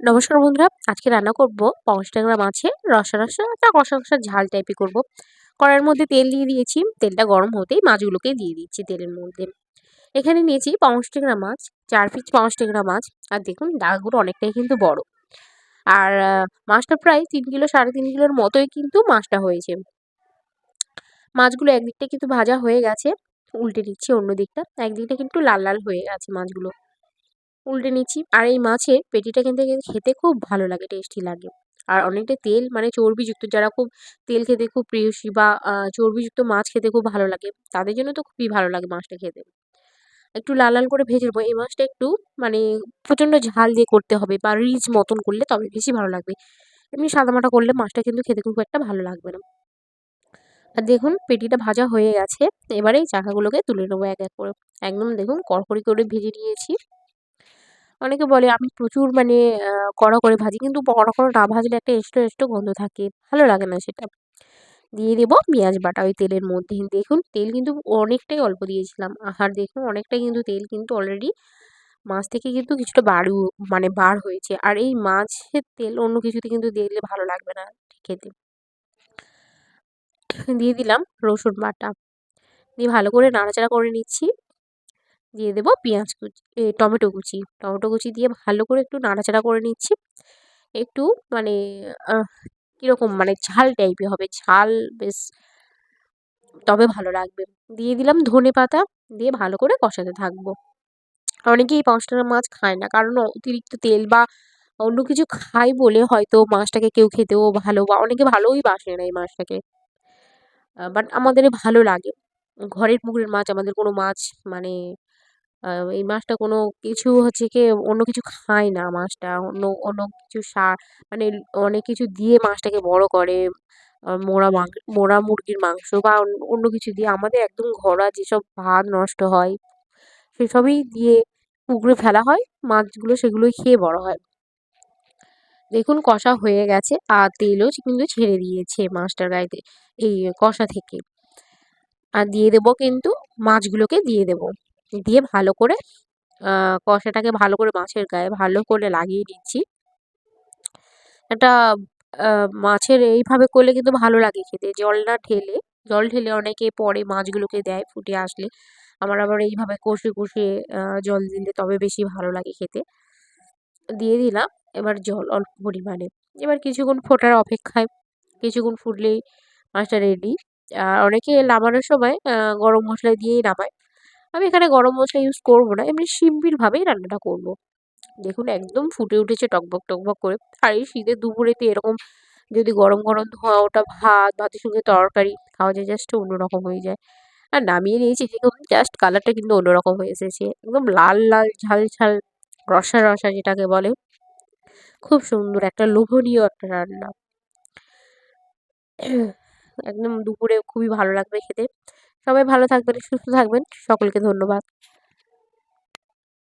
নমস্কার বন্ধুরা, আজকে রান্না করব। পাঁচ ট্যাংরা মাছের রসা রসা একটা কষা কষা ঝাল টাইপের করব। কড়াইয়ের মধ্যে তেল দিয়ে দিয়েছি, তেলটা গরম হতেই মাছগুলোকে দিয়ে দিচ্ছি তেলের মধ্যে। এখানে নিয়েছি পাঁচ ট্যাংরা মাছ, চার পিস পাঁচ ট্যাংরা মাছ, আর দেখুন ডাকগুলো অনেকটাই কিন্তু বড়। আর মাছটা প্রায় তিন কিলো, সাড়ে তিন কিলোর মতোই কিন্তু মাছটা হয়েছে। মাছগুলো একদিকটা কিন্তু ভাজা হয়ে গেছে, উল্টে দিচ্ছি অন্য দিকটা, একদিকটা কিন্তু লাল লাল হয়ে গেছে মাছগুলো। উল্টে নিচ্ছি। আর এই মাছের পেটিটা কিন্তু খেতে খুব ভালো লাগে টেস্টি লাগে। আর অনেকটা তেল মানে চর্বিযুক্ত, যারা খুব তেল খেতে খুব প্রিয়সী বা চর্বিযুক্ত মাছ খেতে খুব ভালো লাগে, তাদের জন্য তো খুবই ভালো লাগে মাছটা খেতে। একটু লাল লাল করে ভেজে নেব। এই মাছটা একটু মানে প্রচণ্ড ঝাল দিয়ে করতে হবে বা রিচ মতন করলে তবে বেশি ভালো লাগবে। এমনি সাদামাটা করলে মাছটা কিন্তু খেতে খুব একটা ভালো লাগবে না। আর দেখুন, পেটিটা ভাজা হয়ে গেছে। এবারে চাকাগুলোকে তুলে নেব এক এক করে। একদম দেখুন, কড়কড়ি করে ভেজে নিয়েছি। অনেকে বলে, আমি প্রচুর মানে কড়া করে ভাজি। কিন্তু কড়া করে না ভাজলে একটা এক্সট্রা এক্সট্রা গন্ধ থাকে। ভালো লাগে না সেটা। দিয়ে দেবো পেঁয়াজ বাটা ওই তেলের মধ্যে। দেখুন, তেল কিন্তু অনেকটাই অল্প দিয়েছিলাম। আর দেখুন, অনেকটাই কিন্তু তেল কিন্তু অলরেডি মাছ থেকে কিন্তু কিছুটা বাড়ু মানে বার হয়েছে। আর এই মাছের তেল অন্য কিছুতে কিন্তু দিলে ভালো লাগবে না খেতে। দিয়ে দিলাম রসুন বাটা। দিয়ে ভালো করে নাড়াচাড়া করে নিচ্ছি। দিয়ে দেবো পেঁয়াজ কুচি টমেটো কুচি। টমেটো কুচি দিয়ে ভালো করে একটু নাড়াচাড়া করে নিচ্ছি। একটু মানে কীরকম মানে ঝাল টাইপের হবে। ঝাল বেশ, তবে ভালো লাগবে। দিয়ে দিলাম ধনে পাতা, দিয়ে ভালো করে কষাতে থাকব। অনেকেই পাঁচটানা মাছ খায় না, কারণ অতিরিক্ত তেল বা অন্য কিছু খায় বলে হয়তো মাছটাকে কেউ খেতেও ভালো বা অনেকে ভালোই বাসে না এই মাছটাকে। বাট আমাদের ভালো লাগে। ঘরের পুকুরের মাছ, আমাদের কোনো মাছ মানে এই মাছটা কোনো কিছু হচ্ছে কি অন্য কিছু খায় না মাছটা। অন্য অন্য কিছু সার মানে অনেক কিছু দিয়ে মাছটাকে বড় করে মোড়া মাং মোড়া মুরগির মাংস বা অন্য কিছু দিয়ে আমাদের একদম ঘরোয়া যেসব ভাত নষ্ট হয়, সেসবই দিয়ে পুকুরে ফেলা হয়, মাছগুলো সেগুলোই খেয়ে বড় হয়। দেখুন কষা হয়ে গেছে, আর তেলও কিন্তু ছেড়ে দিয়েছে মাছটার গায়েতে, এই কষা থেকে। আর দিয়ে দেবো কিন্তু মাছগুলোকে দিয়ে দেবো। দিয়ে ভালো করে কষাটাকে ভালো করে মাছের গায়ে ভালো করে লাগিয়ে দিচ্ছি একটা মাছের এইভাবে করলে কিন্তু ভালো লাগে খেতে। জল না ঢেলে, জল ঢেলে অনেকে পরে মাছগুলোকে দেয় ফুটে আসলে। আমার আবার এইভাবে কষে কষে জল দিলে তবে বেশি ভালো লাগে খেতে। দিয়ে দিলাম, এবার জল অল্প পরিমাণে। এবার কিছুক্ষণ ফোটার অপেক্ষায়, কিছুক্ষণ ফুটলেই মাছটা রেডি আর অনেকে নামানোর সময় গরম মশলা দিয়েই নামায়। আমি এখানে গরম মশলা ইউজ করব না, এমনি সিম্পিলভাবেই রান্নাটা করব। দেখুন, একদম ফুটে উঠেছে টকবক টকবক করে। আর এই শীতের দুপুরেতে এরকম যদি গরম গরম ধোয়া ওটা ভাত, ভাতের সঙ্গে তরকারি, খাওয়া যায় জাস্ট অন্যরকম হয়ে যায়। আর নামিয়ে নিয়েছি দেখুন জাস্ট কালারটা কিন্তু অন্যরকম হয়ে এসেছে। একদম লাল লাল, ঝাল ঝাল, রসা রসা যেটাকে বলে। খুব সুন্দর, একটা লোভনীয় একটা রান্না। একদম দুপুরে খুবই ভালো লাগবে খেতে। সবাই ভালো থাকবেন সুস্থ থাকবেন। সকলকে ধন্যবাদ।